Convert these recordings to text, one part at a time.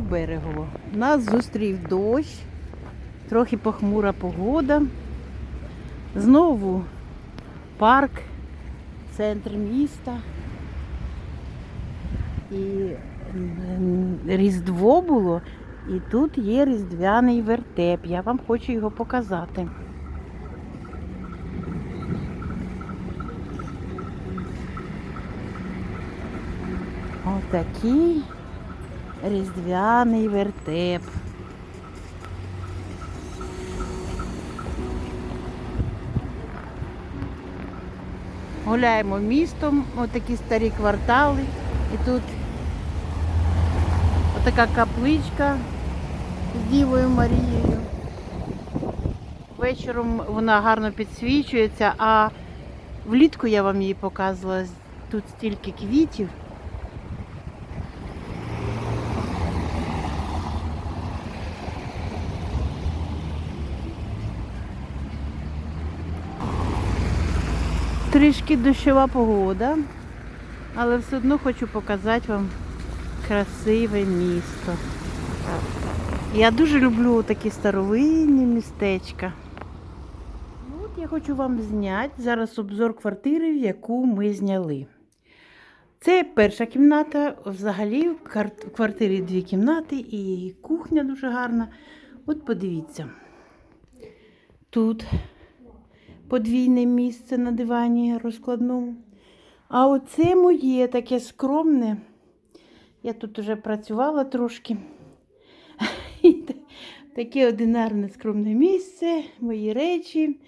берегово. Нас зустрів дощ, трохи похмура погода. Знову парк, центр міста. І Різдво було, і тут є різдвяний вертеп. Я вам хочу його показати. Отакий різдвяний вертеп. Гуляємо містом, отакі старі квартали. І тут отака капличка з Дівою Марією. Вечором вона гарно підсвічується, а влітку я вам її показувала. Тут стільки квітів. Трішки дощова погода, але все одно хочу показати вам красиве місто. Я дуже люблю такі старовинні містечка. Ну, От я хочу вам зняти зараз обзор квартири, яку ми зняли. Це перша кімната. Взагалі в квартирі дві кімнати і кухня дуже гарна. От подивіться. Тут подвійне місце на дивані розкладному. А оце моє таке скромне. Я тут вже працювала трошки. Таке одинарне скромне місце, мої речі.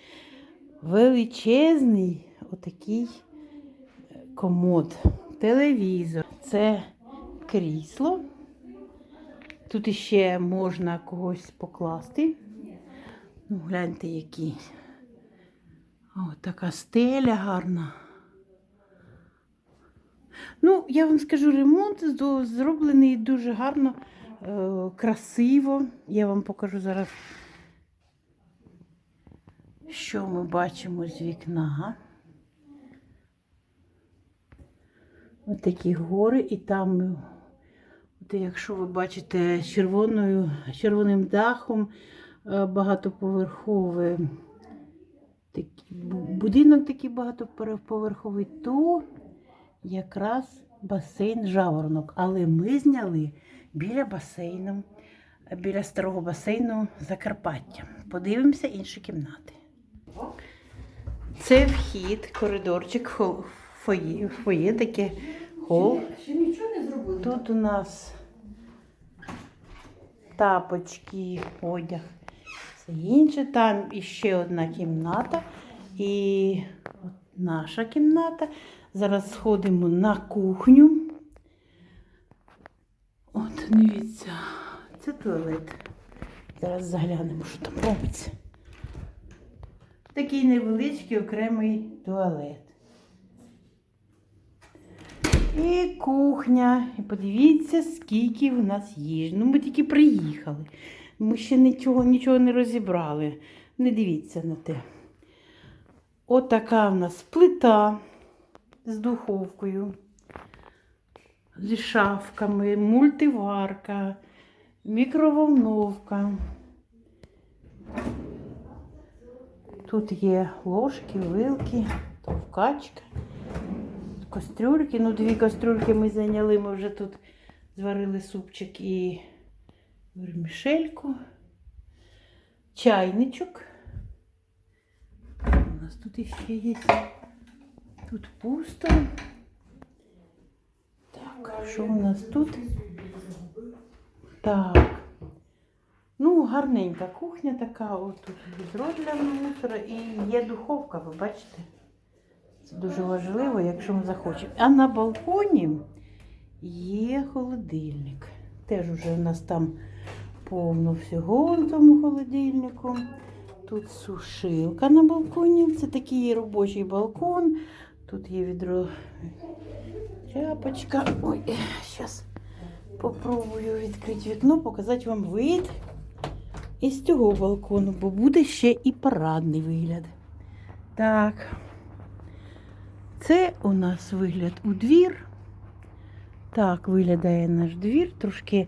Величезний отакий е, комод, телевізор. Це крісло. Тут іще можна когось покласти. Ну, гляньте, який. О, така стеля гарна. Ну, я вам скажу, ремонт зроблений дуже гарно, е, красиво. Я вам покажу зараз, що ми бачимо з вікна. Ось такі гори, і там, якщо ви бачите, червоною, червоним дахом е, багатоповерховий такий будинок такий багатоповерховий, то якраз басейн жаворонок. Але ми зняли біля басейну, біля старого басейну Закарпаття. Подивимося інші кімнати. Це вхід, коридорчик, фоє, фоє таке хол. Тут у нас тапочки, одяг. Все інше. Там іще одна кімната. І от наша кімната. Зараз сходимо на кухню. От, дивіться, це туалет. Зараз заглянемо, що там робиться. Такий невеличкий окремий туалет. І кухня. І подивіться, скільки в нас їжі. Ну, ми тільки приїхали. Ми ще нічого, нічого не розібрали. Не дивіться на те. От в нас плита з духовкою, зі шафками, мультиварка, мікроволновка. Тут є ложки, вилки, товкачка. Кастрюльки, ну дві кастрюльки ми зайняли, ми вже тут зварили супчик і вермішельку, чайничок. У нас тут іще є. Тут пусто. Так, що у нас тут? Так. Ну, гарненька кухня така, от тут відро мусора і є духовка, ви бачите? Це дуже важливо, якщо ми захочемо. А на балконі є холодильник. Теж уже в нас там повно всього в тому холодильнику. Тут сушилка на балконі. Це такий робочий балкон. Тут є відро тряпочка. Ой, зараз попробую відкрити вікно, показати вам вид із цього балкону, бо буде ще і парадний вигляд. Так. Це у нас вигляд у двір. Так виглядає наш двір. Трошки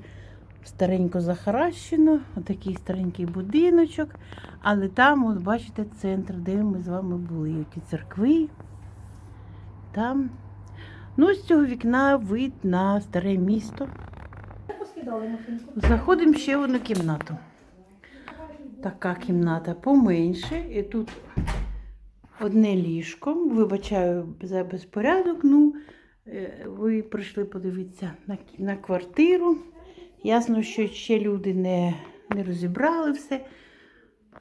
старенько захаращено, отакий старенький будиночок. Але там, от бачите, центр, де ми з вами були, які церкви. Там. Ну, з цього вікна вид на старе місто. Заходимо ще в одну кімнату. Така кімната поменше. І тут одне ліжко. Вибачаю за безпорядок. Ну, е, ви прийшли подивитися на, на квартиру. Ясно, що ще люди не, не розібрали все.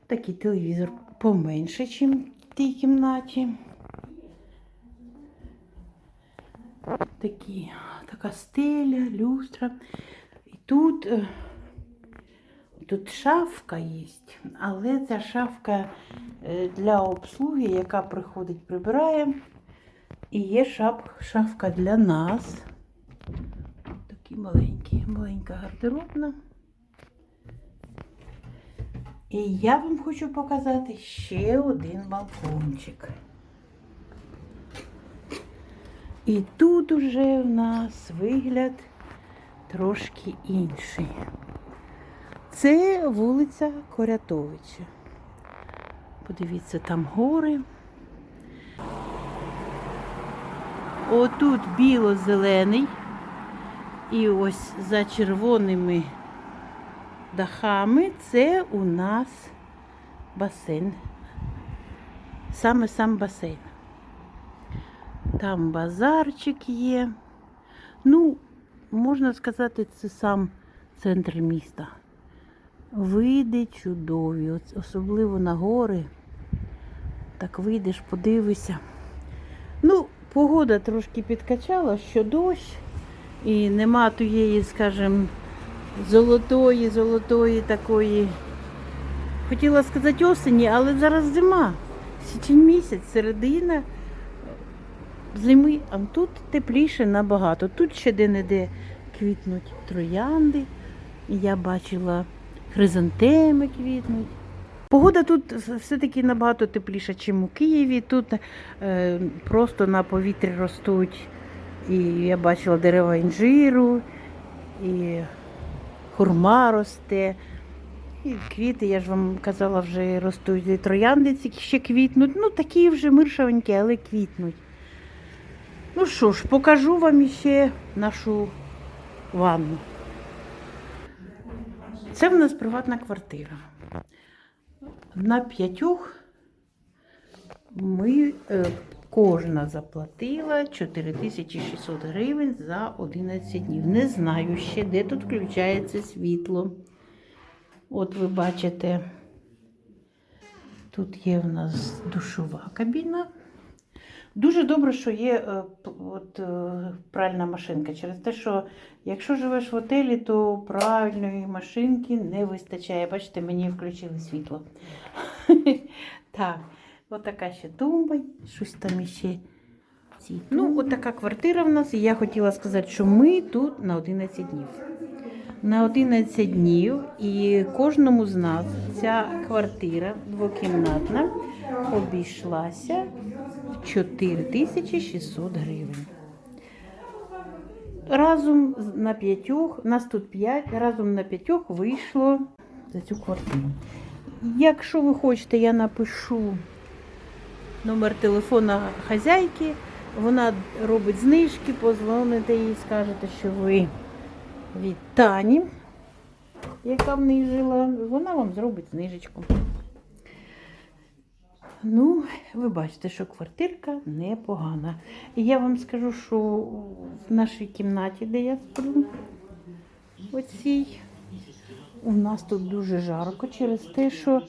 Такий телевізор поменше, ніж в тій кімнаті. Такі, така стеля, люстра. І тут, е, тут шафка є, але ця шафка е, для обслуги, яка приходить, прибирає. І є шап, шафка для нас. Такі маленькі, маленька гардеробна. І я вам хочу показати ще один балкончик. І тут уже в нас вигляд трошки інший. Це вулиця Корятовича. Подивіться, там гори. Отут біло-зелений. І ось за червоними дахами це у нас басейн. Саме сам басейн. Там базарчик є. Ну, можна сказати, це сам центр міста. Види чудові, особливо на гори. Так вийдеш, подивишся. Ну, погода трошки підкачала, що дощ, і нема тієї, скажімо, золотої, золотої такої. Хотіла сказати осені, але зараз зима. Січень місяць, середина зими, а тут тепліше набагато. Тут ще де-не-де квітнуть троянди. Я бачила хризантеми квітнуть. Погода тут все-таки набагато тепліша, ніж у Києві. Тут е, просто на повітрі ростуть. І я бачила дерева інжиру, і хурма росте. І квіти, я ж вам казала, вже ростуть і троянди ще квітнуть. Ну, такі вже миршавенькі, але квітнуть. Ну що ж, покажу вам ще нашу ванну. Це в нас приватна квартира. На п'ятьох ми е, кожна заплатила 4600 гривень за 11 днів. Не знаю ще, де тут включається світло. От ви бачите, тут є в нас душова кабіна. Дуже добре, що є е, от, е, пральна машинка. Через те, що якщо живеш в отелі, то пральної машинки не вистачає. Бачите, мені включили світло. Так, от така ще тумба, щось там іще. Ці. Ну, от така квартира в нас. І я хотіла сказати, що ми тут на 11 днів. На 11 днів, і кожному з нас ця квартира двокімнатна обійшлася в 4600 гривень. Разом на п'ятьох, нас тут п'ять, разом на п'ятьох вийшло за цю квартиру. Якщо ви хочете, я напишу номер телефона хазяйки, вона робить знижки, позвоните їй, скажете, що ви від Тані, яка в неї жила, вона вам зробить знижечку. Ну, ви бачите, що квартирка непогана. І я вам скажу, що в нашій кімнаті, де я сплю, оцій, у нас тут дуже жарко через те, що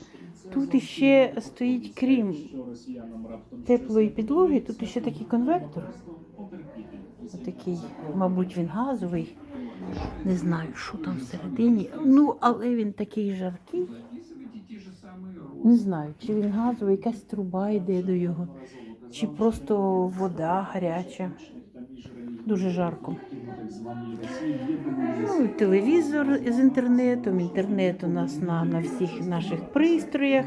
тут іще стоїть, крім теплої підлоги, тут іще такий конвектор. Отакий, мабуть, він газовий. Не знаю, що там всередині. Ну, але він такий жаркий. Не знаю, чи він газовий, якась труба йде до його, чи просто вода гаряча. Дуже жарко. Ну, телевізор з інтернетом, інтернет у нас на, на всіх наших пристроях.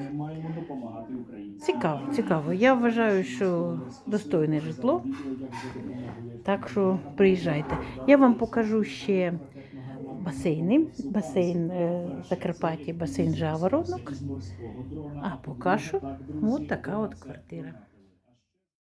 Цікаво, цікаво. Я вважаю, що достойне житло. Так що приїжджайте. Я вам покажу ще басейни. Басейн е, Закарпаття, басейн Жаворонок. А поки що от така от квартира.